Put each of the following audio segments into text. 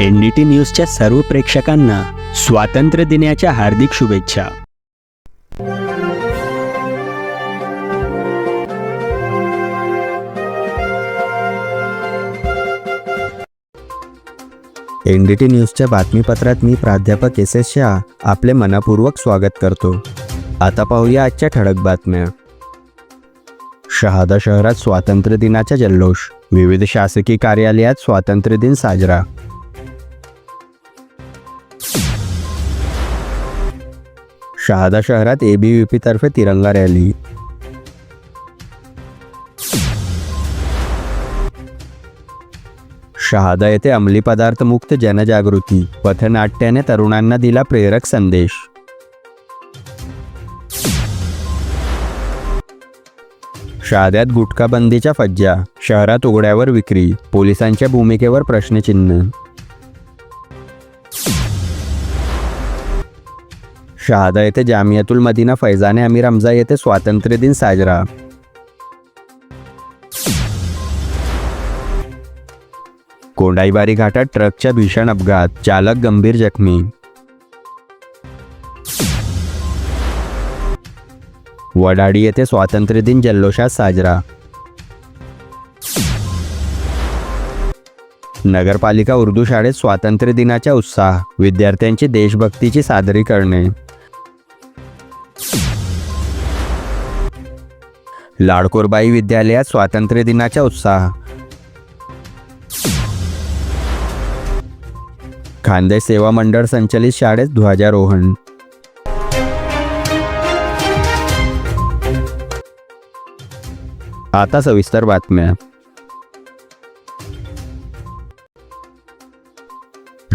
N D T न्यूजच्या सर्व प्रेक्षकांना स्वातंत्र्य दिनाच्या हार्दिक शुभेच्छा. एन डी टी न्यूजच्या बातमीपत्रात मी प्राध्यापक एस एस शाह आपले मनपूर्वक स्वागत करतो. आता पाहूया आजच्या ठळक बातम्या. शहादा शहरात स्वातंत्र्य दिनाचा जल्लोष. विविध शासकीय कार्यालयात स्वातंत्र्य दिन साजरा. शहादा शहरात एबीव्हीपी तर्फे तिरंगा रॅली. शहादा येथे अंमली पदार्थ मुक्त जनजागृती पथनाट्याने तरुणांना दिला प्रेरक संदेश. शहाद्यात गुटखा बंदीच्या फज्जा शहरात उघड्यावर विक्री पोलिसांच्या भूमिकेवर प्रश्नचिन्ह. शहादा येथे जामियातुल मदिना फैजाने अमीर हमजा येथे स्वातंत्र्य दिन साजरा. कोंडाईबारी घाटात ट्रकच्या भीषण अपघात. चालक गंभीर जखमी. वडाडी येथे स्वातंत्र्य दिन जल्लोषात साजरा. नगरपालिका उर्दू शाळेत स्वातंत्र्य दिनाचा उत्साह. विद्यार्थ्यांची देशभक्तीची सादरीकरणे. लाडकोरबाई विद्यालयात स्वातंत्र्य दिनाचा उत्साह. खांदे सेवा मंडळ संचलित शाळेत ध्वजारोहण. आता सविस्तर बातम्या.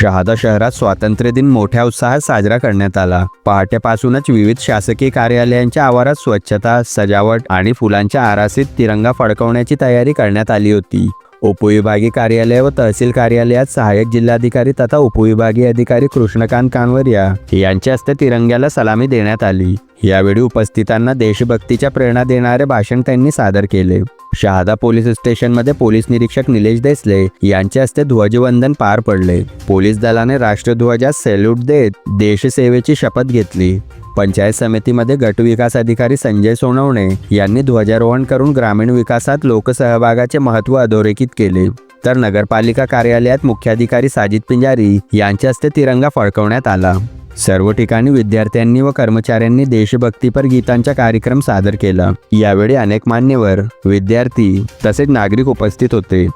शहादा शहरात स्वातंत्र्य दिन मोठ्या उत्साहात साजरा करण्यात आला. पहाटेपासूनच विविध शासकीय कार्यालयांच्या आवारात स्वच्छता सजावट आणि फुलांच्या आरासीत तिरंगा फडकवण्याची तयारी करण्यात आली होती. उपविभागीय कार्यालय व तहसील कार्यालयात सहाय्यक जिल्हाधिकारी तथा उपविभागीय अधिकारी कृष्णकांत कानवरिया यांच्या हस्ते तिरंग्याला सलामी देण्यात आली. यावेळी उपस्थितांना देशभक्तीच्या प्रेरणा देणारे भाषण त्यांनी सादर केले. शहादा पोलीस स्टेशनमध्ये पोलीस निरीक्षक निलेश देसले यांच्या हस्ते ध्वजवंदन पार पडले. पोलीस दलाने राष्ट्रध्वजास सॅल्यूट देत देशसेवेची शपथ घेतली. पंचायत समितीमध्ये गट विकास अधिकारी संजय सोनवणे यांनी ध्वजारोहण करून ग्रामीण विकासात लोकसहभागाचे महत्त्व अधोरेखित केले. तर नगरपालिका कार्यालयात मुख्याधिकारी साजिद पिंजारी यांच्या हस्ते तिरंगा फडकवण्यात आला. सर्व ठिकाणी विद्यार्थ्यांनी व कर्मचाऱ्यांनी देशभक्तीपर गीतांचा कार्यक्रम सादर केला. यावेळी अनेक मान्यवर विद्यार्थी तसेच नागरिक उपस्थित होते.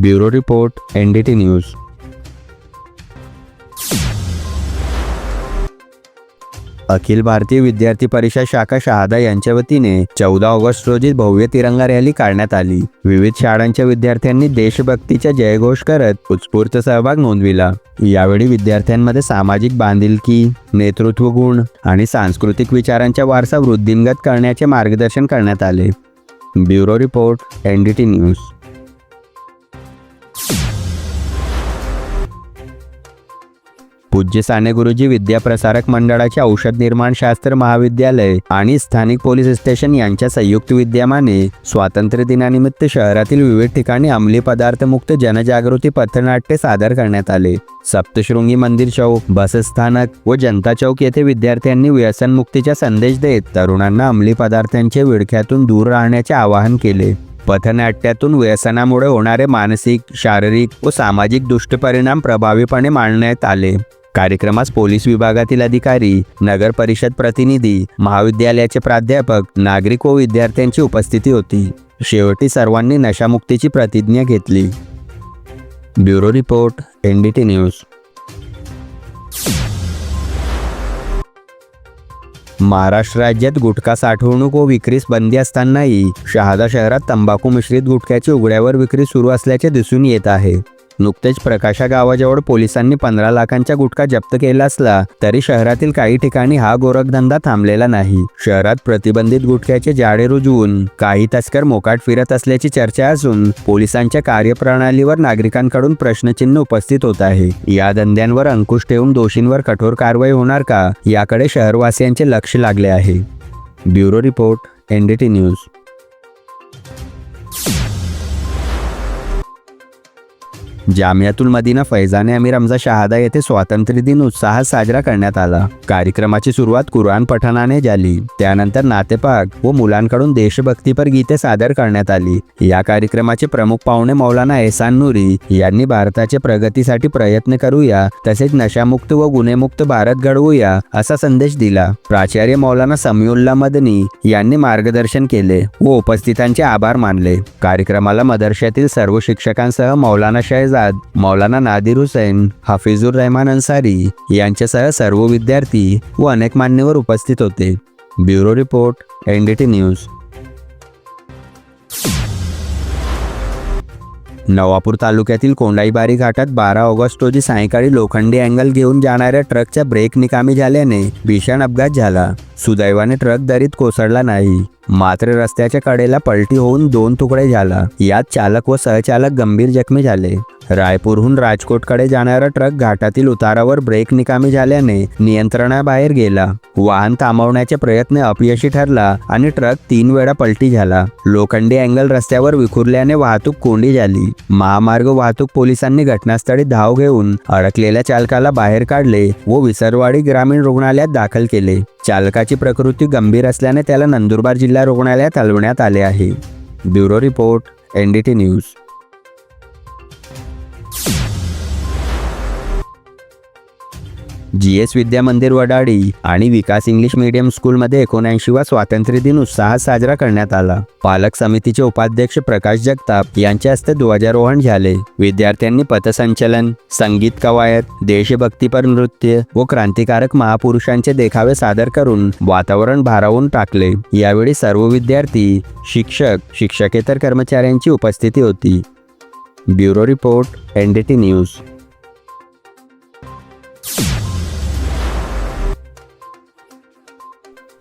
Bureau report N D T news. Akhil Bharatiya Vidyarthi Parishad शाखा शहादा यांच्या वतीने चौदा ऑगस्ट रोजी भव्य तिरंगा रॅली काढण्यात आली. विविध शाळांच्या विद्यार्थ्यांनी देशभक्तीचा जयघोष करत उत्स्फूर्त सहभाग नोंदविला. यावेळी विद्यार्थ्यांमध्ये सामाजिक बांधिलकी नेतृत्व गुण आणि सांस्कृतिक विचारांच्या वारसा वृद्धिंगत करण्याचे मार्गदर्शन करण्यात आले. Bureau report N D T news. पूज्य साने गुरुजी विद्याप्रसारक मंडळाचे औषध निर्माण शास्त्र महाविद्यालय आणि स्थानिक पोलीस स्टेशन यांच्या संयुक्त विद्यमाने स्वातंत्र्य दिनानिमित्त शहरातील विविध ठिकाणी अंमली पदार्थ मुक्त जनजागृती पथनाट्य सादर करण्यात आले. सप्तशृंगी मंदिर चौक बसस्थानक व जनता चौक येथे विद्यार्थ्यांनी व्यसनमुक्तीचा संदेश देत तरुणांना अंमली पदार्थांच्या विडख्यातून दूर राहण्याचे आवाहन केले. पथनाट्यातून व्यसनामुळे होणारे मानसिक शारीरिक व सामाजिक दुष्टपरिणाम प्रभावीपणे मांडण्यात आले. कार्यक्रमास पोलीस विभागातील अधिकारी नगर परिषद प्रतिनिधी महाविद्यालयाचे प्राध्यापक नागरिक व विद्यार्थ्यांची उपस्थिती होती. शेवटी सर्वांनी नशामुक्तीची प्रतिज्ञा घेतली. Bureau report N D T news. Maharashtra राज्यात गुटखा साठवणूक व विक्रीस बंदी असतानाही शहादा शहरात तंबाखू मिश्रित गुटख्याची उघड्यावर विक्री सुरू असल्याचे दिसून येत आहे. नुकतेच प्रकाशा गावाजवळ पोलिसांनी पंधरा लाखांचा गुटखा जप्त केला असला तरी शहरातील काही ठिकाणी हा गोरखधंदा थांबलेला नाही. शहरात प्रतिबंधित गुटख्याचे जाळे रुजवून काही तस्कर मोकाट फिरत असल्याची चर्चा असून पोलिसांच्या कार्यप्रणालीवर नागरिकांकडून प्रश्नचिन्ह उपस्थित होत आहे. या धंद्यांवर अंकुश ठेवून दोषींवर कठोर कारवाई होणार का याकडे शहरवासियांचे लक्ष लागले आहे. Bureau report NDT news. Jamiatul Madina Faizane Ameer Hamza Shahada येथे स्वातंत्र्य दिन उत्साहात साजरा करण्यात आला. कार्यक्रमाची सुरुवात कुराण पठणाने झाली. त्यानंतर नातेपाक व मुलांकडून देशभक्तीपर गीते सादर करण्यात आली. या कार्यक्रमाचे प्रमुख पाहुणे मौलाना एहसान नूरी यांनी भारताच्या प्रगतीसाठी प्रयत्न करूया तसेच नशामुक्त व गुन्हेमुक्त भारत घडवूया असा संदेश दिला. प्राचार्य मौलाना समीउल्ला मदनी यांनी मार्गदर्शन केले व उपस्थितांचे आभार मानले. कार्यक्रमाला मदरशातील सर्व शिक्षकांसह मौलाना शहजाद मौलाना नादिर हुसैन हाफिजुर रहमान अन्सारी यांच्यासह सर्व विद्यार्थी व अनेक मान्यवर उपस्थित होते. Bureau report NDT news. Navapur तालुक्यातील कोंडाईबारी घाटात बारा ऑगस्ट रोजी सायंकाळी लोखंडी अँगल घेऊन जाणाऱ्या ट्रकच्या ब्रेक निकामी झाल्याने भीषण अपघात झाला. सुदैवाने ट्रक दरीत कोसळला नाही. मात्र रस्त्याच्या कडेला पलटी होऊन दोन तुकडे झाला. यात चालक व सहचालक गंभीर जखमी झाले. रायपूरहून राजकोटकडे जाणारा ट्रक घाटातील उतारावर ब्रेक निकामी झाल्याने नियंत्रणाबाहेर गेला. वाहन थांबवण्याचे प्रयत्न अपयशी ठरला आणि ट्रक तीन वेळा पलटी झाला. लोखंडी अँगल रस्त्यावर विखुरल्याने वाहतूक कोंडी झाली. महामार्ग वाहतूक पोलिसांनी घटनास्थळी धाव घेऊन अडकलेल्या चालकाला बाहेर काढले व विसरवाडी ग्रामीण रुग्णालयात दाखल केले. चालकाची प्रकृती गंभीर असल्याने त्याला नंदुरबार जिल्हा रुग्णालयात हलवण्यात आले आहे. Bureau report NDT news. G S Vidya Mandir आणि विकास इंग्लिश मीडियम स्कूलमध्ये एकोणऐंशी वा स्वातंत्र्य दिन उत्साहात साजरा करण्यात आला. पालक समितीचे उपाध्यक्ष प्रकाश जगताप यांच्या हस्ते ध्वजारोहण झाले. विद्यार्थ्यांनी पथसंचलन संगीत कवायत देशभक्तीपर नृत्य व क्रांतिकारक महापुरुषांचे देखावे सादर करून वातावरण भारावून टाकले. यावेळी सर्व विद्यार्थी शिक्षक शिक्षकेतर कर्मचाऱ्यांची उपस्थिती होती. Bureau report NDT news.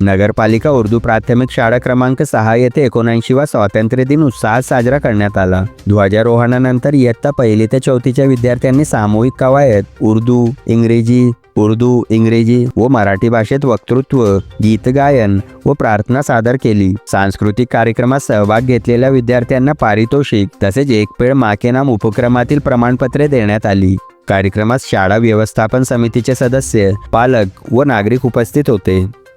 नगरपालिका उर्दू प्राथमिक शाळा क्रमांक सहा येथे एकोणऐंशीवा स्वातंत्र्य दिन उत्साहात साजरा करण्यात आला. ध्वजारोहणानंतर इयत्ता पहिली ते चौथीच्या विद्यार्थ्यांनी सामूहिक कवायत उर्दू इंग्रजी उर्दू इंग्रजी व मराठी भाषेत वक्तृत्व गीतगायन व प्रार्थना सादर केली. सांस्कृतिक कार्यक्रमात सहभाग घेतलेल्या विद्यार्थ्यांना पारितोषिक तसेच एक पेळ माके नाम उपक्रमातील प्रमाणपत्रे देण्यात आली. कार्यक्रमात शाळा व्यवस्थापन समितीचे सदस्य पालक व नागरिक उपस्थित होते.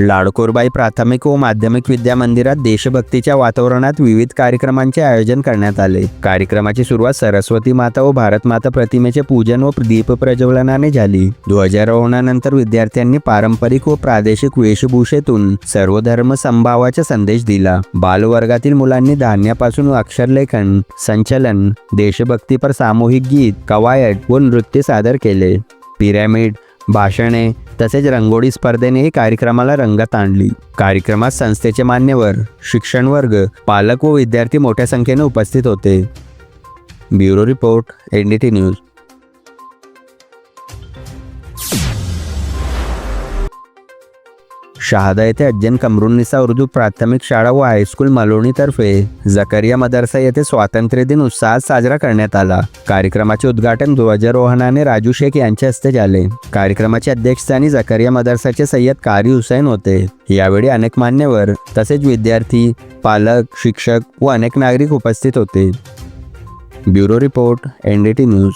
Ladkorbai प्राथमिक व माध्यमिक विद्या मंदिरात देशभक्तीच्या वातावरणात विविध कार्यक्रमांचे आयोजन करण्यात आले. कार्यक्रमाची सुरुवात सरस्वती माता व भारत माता प्रतिमेचे पूजन व दीप प्रज्वलनाने झाली. ध्वजारोहणानंतर विद्यार्थ्यांनी पारंपरिक व प्रादेशिक वेशभूषेतून सर्वधर्म संभावाचा संदेश दिला. बालवर्गातील मुलांनी धान्यापासून अक्षरलेखन संचलन देशभक्तीपर सामूहिक गीत कवायत व नृत्य सादर केले. पिरॅमिड भाषणे तसेच रंगोळी स्पर्धेनेही कार्यक्रमाला रंगत आणली. कार्यक्रमात संस्थेचे मान्यवर शिक्षण वर्ग पालक व विद्यार्थी मोठ्या संख्येने उपस्थित होते. Bureau report NDT news. Shahada येथे अज्जन कमरुन्निसा उर्दू प्राथमिक शाळा व हायस्कूल मलोणीतर्फे जकरिया मदरसा येथे स्वातंत्र्य दिन उत्साहात साजरा करण्यात आला. कार्यक्रमाचे उद्घाटन ध्वजारोहणाने राजू शेख यांच्या हस्ते झाले. कार्यक्रमाचे अध्यक्षस्थानी जकरिया मदरसाचे सय्यद कारी हुसैन होते. यावेळी अनेक मान्यवर तसेच विद्यार्थी पालक शिक्षक व अनेक नागरिक उपस्थित होते. Bureau report NDT news.